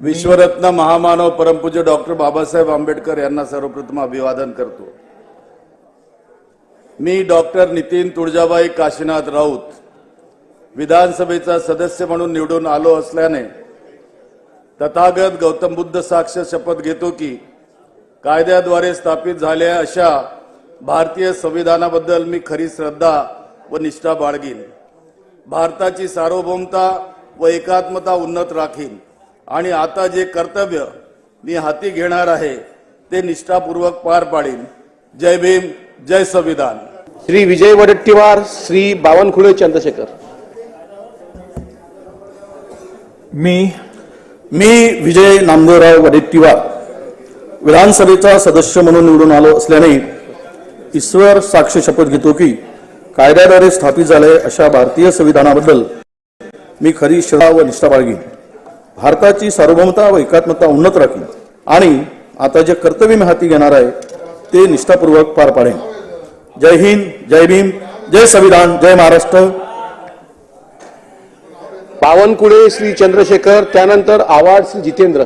विश्वरत्न महामानव परमपूज्य डॉक्टर बाबासाहेब आंबेडकर यांना सर्वप्रथम अभिवादन करतो. मी डॉक्टर नितीन तुळजाबाई काशीनाथ राऊत विधानसभेचा सदस्य म्हणून निवडून आलो असल्याने तथागत गौतम बुद्ध साक्ष शपथ घेतो की कायद्याद्वारे स्थापित झालेल्या अशा भारतीय संविधानाबद्दल मी खरी श्रद्धा व निष्ठा बाळगीन. भारताची सार्वभौमता व एकात्मता उन्नत राखीन. आणि आता जे कर्तव्य मी हाती घेणार आहे ते निष्ठापूर्वक पार पाडीन. जय भीम जय संविधान. श्री विजय वडेट्टीवार श्री बावनकुळे चंद्रशेखर. मी मी विजय नामदेवराव वडेट्टीवार विधानसभेचा सदस्य म्हणून निवडून आलो असल्याने ईश्वर साक्ष शपथ घेतो की कायद्याद्वारे स्थापित झाले अशा भारतीय संविधानाबद्दल मी खरी श्रद्धा व निष्ठा बाळगीन. भारताची सार्वभौमता व एकात्मता उन्नत राखीन आणि आता जे कर्तव्य मी हाती घेणार आहे ते निष्ठापूर्वक पार पाडेन. जय हिंद जय भीम जय संविधान जय महाराष्ट्र. बावनकुळे श्री चंद्रशेखर त्यानंतर आवाड श्री जितेंद्र.